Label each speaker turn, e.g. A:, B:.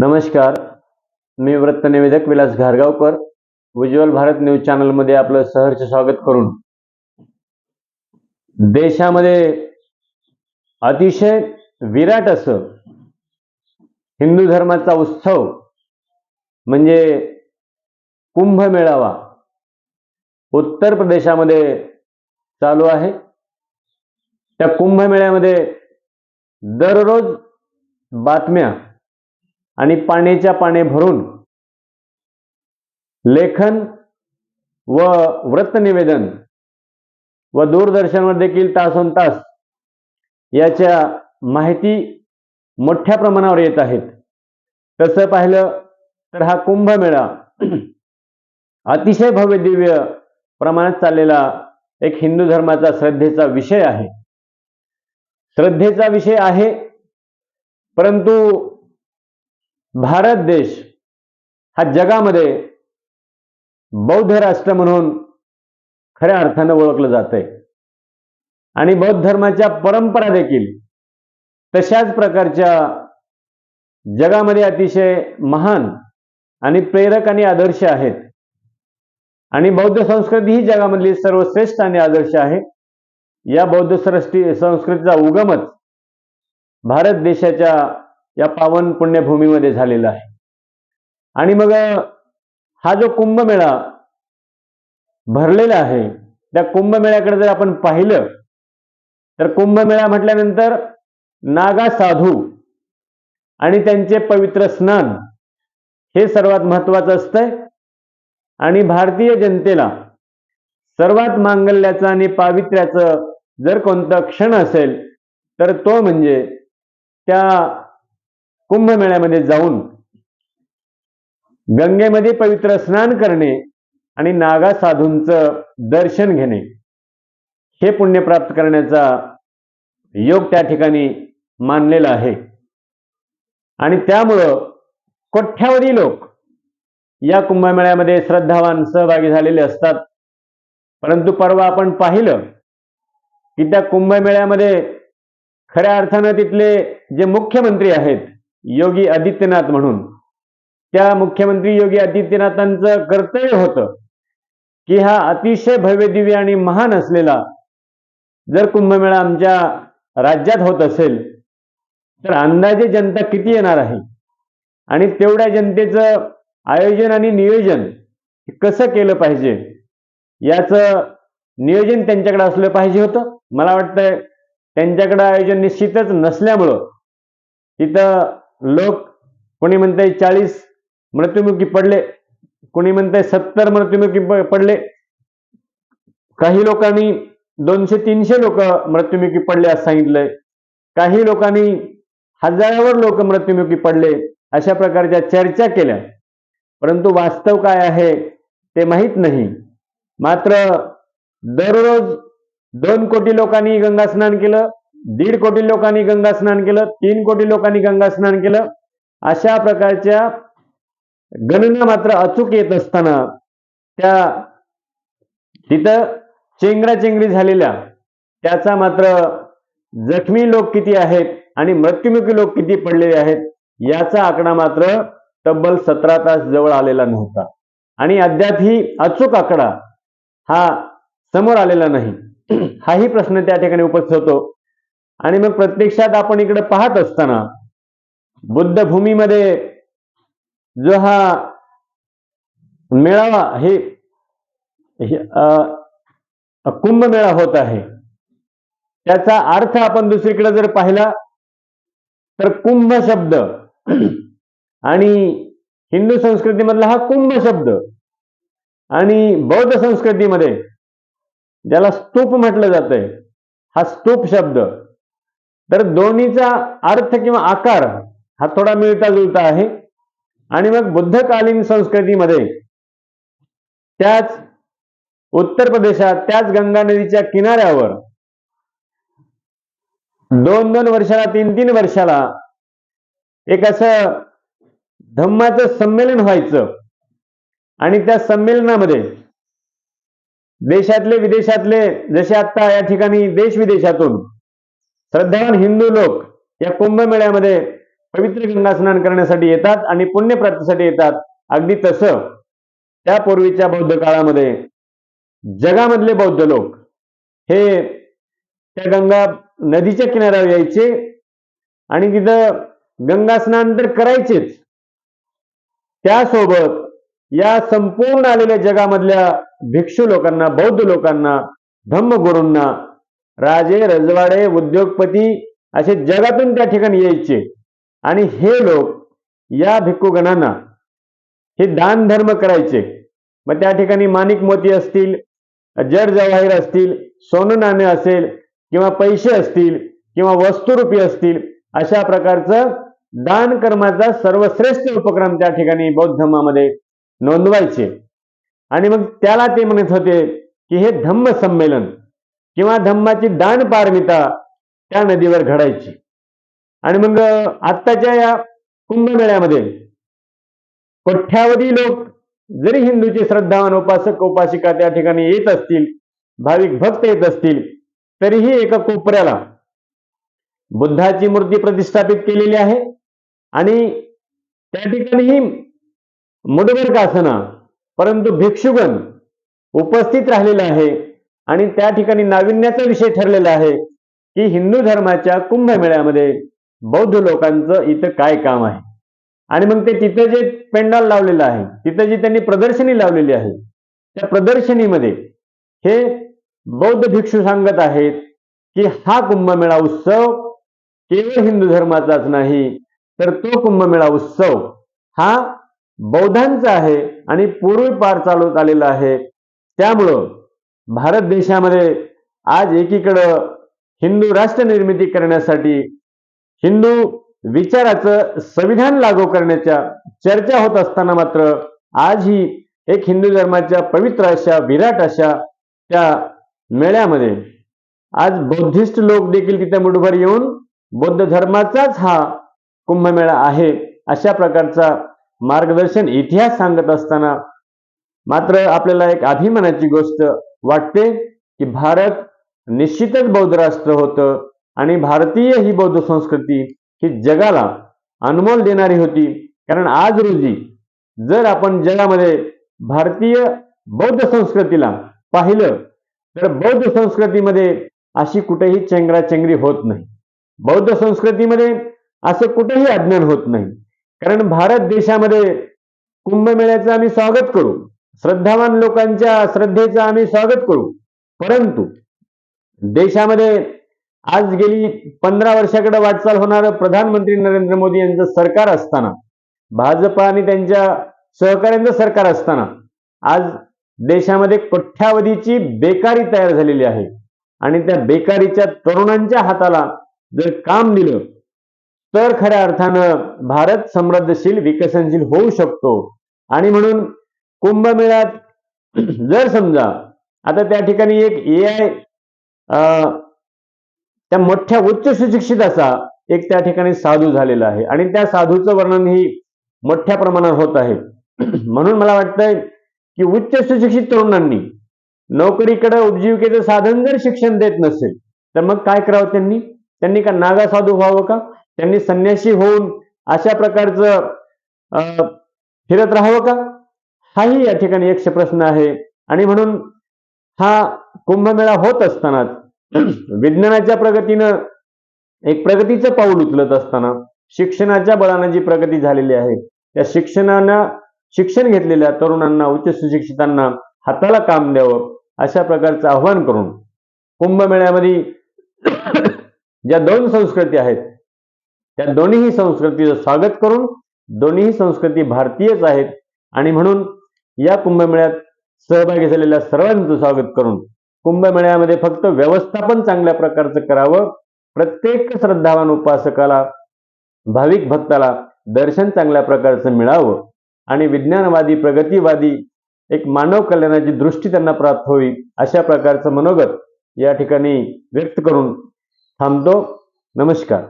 A: नमस्कार. मी वृत्तनिवेदक विलास घारगावकर. उज्ज्वल भारत न्यूज चॅनलमध्ये आपलं सहर्ष स्वागत करून. देशामध्ये अतिशय विराट असं हिंदू धर्माचा उत्सव म्हणजे कुंभ मेळावा उत्तर प्रदेशामध्ये चालू आहे. त्या कुंभमेळ्यामध्ये दररोज बातम्या आणि पाण्याच्या पाने भरून लेखन व वृत्तनिवेदन व दूरदर्शनवर देखील तासोन तास याच्या माहिती मोठ्या प्रमाणावर येत आहेत. तसं पाहिलं तर हा कुंभमेळा अतिशय भव्य दिव्य प्रमाणात चाललेला एक हिंदू धर्माचा श्रद्धेचा विषय आहे. श्रद्धेचा विषय आहे परंतु भारत देश हा जगामध्ये बौद्ध राष्ट्र म्हणून खऱ्या अर्थानं ओळखलं जात आहे आणि बौद्ध धर्माच्या परंपरा देखील तशाच प्रकारच्या जगामध्ये अतिशय महान आणि प्रेरक आणि आदर्श आहेत. आणि बौद्ध संस्कृती ही जगामधली सर्वश्रेष्ठ आणि आदर्श आहे. या बौद्ध सृष्टी संस्कृतीचा उगमच भारत देशाच्या या पावन पुण्यभूमीमध्ये झालेला आहे. आणि मग हा जो कुंभमेळा भरलेला आहे त्या कुंभमेळ्याकडे जर आपण पाहिलं तर कुंभमेळा म्हटल्यानंतर नागा साधू आणि त्यांचे पवित्र स्नान हे सर्वात महत्वाचं असतंय. आणि भारतीय जनतेला सर्वात मांगल्याचं आणि पावित्र्याचं जर कोणता क्षण असेल तर तो म्हणजे त्या कुंभमेळ्यामध्ये जाऊन गंगेमध्ये पवित्र स्नान करणे आणि नागा साधूंचं दर्शन घेणे हे पुण्य प्राप्त करण्याचा योग त्या ठिकाणी मानलेला आहे. आणि त्यामुळं कोठ्यावधी लोक या कुंभमेळ्यामध्ये श्रद्धावान सहभागी झालेले असतात. परंतु परवा आपण पाहिलं की त्या कुंभमेळ्यामध्ये खऱ्या अर्थानं तिथले जे मुख्यमंत्री आहेत योगी आदित्यनाथ म्हणून. त्या मुख्यमंत्री योगी आदित्यनाथांचं कर्तव्य होतं की हा अतिशय भव्य दिव्य आणि महान असलेला जर कुंभमेळा आमच्या राज्यात होत असेल तर अंदाजे जनता किती येणार आहे? आणि तेवढ्या जनतेचं आयोजन आणि नियोजन कसं केलं पाहिजे? याचं नियोजन त्यांच्याकडे असलं पाहिजे होतं. मला वाटतंय त्यांच्याकडे आयोजन निश्चितच नसल्यामुळं तिथं लोक कोणी म्हणताय चाळीस मृत्युमुखी पडले कोणी म्हणताय सत्तर मृत्युमुखी पडले. काही लोकांनी दोनशे तीनशे लोक मृत्युमुखी पडले असं सांगितलंय. काही लोकांनी हजारावर लोक मृत्युमुखी पडले अशा प्रकारच्या चर्चा केल्या. परंतु वास्तव काय आहे ते माहीत नाही. मात्र दररोज दोन कोटी लोकांनी गंगा स्नान केलं दीड कोटी लोकांनी गंगा स्नान केलं तीन कोटी लोकांनी गंगा स्नान केलं. अशा प्रकारच्या गणना मात्र अचूक येत असताना त्या तिथं चेंगराचेंगरी झालेल्या त्याचा मात्र जखमी लोक किती आहेत आणि मृत्युमुखी लोक किती पडलेले आहेत याचा आकडा मात्र तब्बल सतरा तास जवळ आलेला नव्हता. आणि अद्याप ही अचूक आकडा हा समोर आलेला नाही. हाही प्रश्न त्या ठिकाणी उपस्थित होतो. आणि मग प्रत्यक्षात आपण इकडे पाहत असताना बुद्ध भूमीमध्ये जो हा मेळावा हे कुंभमेळा होत आहे त्याचा अर्थ आपण दुसरीकडे जर पाहिला तर कुंभ शब्द आणि हिंदू संस्कृतीमधला हा कुंभ शब्द आणि बौद्ध संस्कृतीमध्ये ज्याला स्तूप म्हटलं जातंय हा स्तूप शब्द तर दोन्हीचा अर्थ किंवा आकार हा थोडा मिळता जुळता आहे. आणि मग बुद्धकालीन संस्कृतीमध्ये त्याच उत्तर प्रदेशात त्याच गंगा नदीच्या किनाऱ्यावर दोन दोन वर्षाला तीन तीन वर्षाला एक असं धम्माचं संमेलन व्हायचं. आणि त्या संमेलनामध्ये देशातले विदेशातले जसे आता या ठिकाणी देश विदेशातून श्रद्धावान हिंदू लोक या कुंभमेळ्यामध्ये पवित्र गंगा स्नान करण्यासाठी येतात आणि पुण्यप्राप्तीसाठी येतात. अगदी तसं त्या पूर्वीच्या बौद्ध काळामध्ये जगामधले बौद्ध लोक हे त्या गंगा नदीच्या किनाऱ्यावर यायचे आणि तिथं गंगा स्नान तर करायचेच. त्यासोबत या संपूर्ण आलेल्या जगामधल्या भिक्षू लोकांना बौद्ध लोकांना धम्मगुरूंना राजे रजवाडे उद्योगपती असे जगातून त्या ठिकाणी यायचे. आणि हे लोक या भिक्खूगणांना हे दान धर्म करायचे. मग त्या ठिकाणी माणिक मोती असतील जड जवाहीर असतील सोनं नाणे असेल किंवा पैसे असतील किंवा वस्तुरूपी असतील अशा प्रकारचं दान कर्माचा सर्वश्रेष्ठ उपक्रम त्या ठिकाणी बौद्ध धर्मामध्ये नोंदवायचे. आणि मग त्याला ते म्हणत होते की हे धम्म संमेलन. किंवा धम्माची दान पारमिता त्या नदीवर घडायची. आणि मग आत्ताच्या या कुंभमेळ्यामध्ये कोठ्यावधी लोक जरी हिंदूचे श्रद्धावान उपासक उपासिका त्या ठिकाणी येत असतील भाविक भक्त येत असतील तरीही एका कोपऱ्याला बुद्धाची मूर्ती प्रतिष्ठापित केलेली आहे. आणि त्या ठिकाणीही मुडबर असना परंतु भिक्षुगण उपस्थित राहिलेला आहे. आणि त्या ठिकाणी नाविन्याचा विषय ठरलेला आहे की हिंदू धर्माच्या कुंभमेळ्यामध्ये बौद्ध लोकांचं इथं काय काम आहे? आणि मग ते तिथं जे पेंडाल लावलेलं आहे तिथं जी त्यांनी प्रदर्शनी लावलेली आहे त्या प्रदर्शनीमध्ये हे बौद्ध भिक्षू सांगत आहेत की हा कुंभमेळा उत्सव केवळ हिंदू धर्माचाच नाही तर तो कुंभमेळा उत्सव हा बौद्धांचा आहे आणि पूर्वी पार चालवत आलेला आहे. त्यामुळं भारत देशामध्ये आज एकीकडं हिंदू राष्ट्र निर्मिती करण्यासाठी हिंदू विचाराचं संविधान लागू करण्याच्या चर्चा होत असताना मात्र आज ही एक हिंदू धर्माच्या पवित्र अशा विराट अशा त्या मेळ्यामध्ये आज बौद्धिस्ट लोक देखील तिथे मुठभर येऊन बौद्ध धर्माचाच हा कुंभमेळा आहे अशा प्रकारचा मार्गदर्शन इतिहास सांगत असताना मात्र आपल्याला एक अभिमानाची गोष्ट वाटते की भारत निश्चितच बौद्ध राष्ट्र होतं आणि भारतीय ही बौद्ध संस्कृती ही जगाला अनमोल देणारी होती. कारण आज रोजी जर आपण जगामध्ये भारतीय बौद्ध संस्कृतीला पाहिलं तर बौद्ध संस्कृतीमध्ये अशी कुठेही चेंगराचेंगरी होत नाही. बौद्ध संस्कृतीमध्ये असं कुठेही अज्ञान होत नाही. कारण भारत देशामध्ये कुंभमेळ्याचं आम्ही स्वागत करू. श्रद्धावान लोकांच्या श्रद्धेचं आम्ही स्वागत करू. परंतु देशामध्ये आज गेली पंधरा वर्षाकडे वाटचाल होणारं प्रधानमंत्री नरेंद्र मोदी यांचं सरकार असताना भाजप आणि त्यांच्या सहकाऱ्यांचं सरकार असताना आज देशामध्ये कोठ्यावधीची बेकारी तयार झालेली आहे. आणि त्या बेकारीच्या तरुणांच्या हाताला जर काम दिलं तर खऱ्या अर्थानं भारत समृद्धशील विकसनशील होऊ शकतो. आणि म्हणून कुंभमेळ्यात. जर समजा आता त्या ठिकाणी एक ए आय त्या मोठ्या उच्च सुशिक्षित असा एक त्या ठिकाणी साधू झालेला आहे. आणि त्या साधूचं वर्णन ही मोठ्या प्रमाणात होत आहे. म्हणून मला वाटतंय की उच्च सुशिक्षित तरुणांनी नोकरीकडे उपजीविकेचं साधन जर शिक्षण देत नसेल तर मग काय करावं त्यांनी? त्यांनी का नागा साधू व्हावं का? त्यांनी संन्यासी होऊन अशा प्रकारचं फिरत राहावं का? हाही या ठिकाणी एक प्रश्न आहे. आणि म्हणून हा कुंभमेळा होत असतानाच विज्ञानाच्या प्रगतीनं एक प्रगतीचं पाऊल उचलत असताना शिक्षणाच्या बळानं जी प्रगती झालेली आहे त्या शिक्षणानं शिक्षण घेतलेल्या तरुणांना उच्च सुशिक्षितांना हाताला काम द्यावं अशा प्रकारचं आव्हान करून कुंभमेळ्यामध्ये ज्या दोन संस्कृती आहेत त्या दोन्हीही संस्कृतीचं स्वागत करून दोन्हीही संस्कृती भारतीयच आहेत. आणि म्हणून या कुंभमेळ्यात सहभागी झालेल्या सर्वांचं स्वागत करून कुंभमेळ्यामध्ये फक्त व्यवस्थापन चांगल्या प्रकारचं करावं प्रत्येक श्रद्धावान उपासकाला भाविक भक्ताला दर्शन चांगल्या प्रकारचं मिळावं आणि विज्ञानवादी प्रगतीवादी एक मानव कल्याणाची दृष्टी त्यांना प्राप्त होईल अशा प्रकारचं मनोगत या ठिकाणी व्यक्त करून थांबतो. नमस्कार.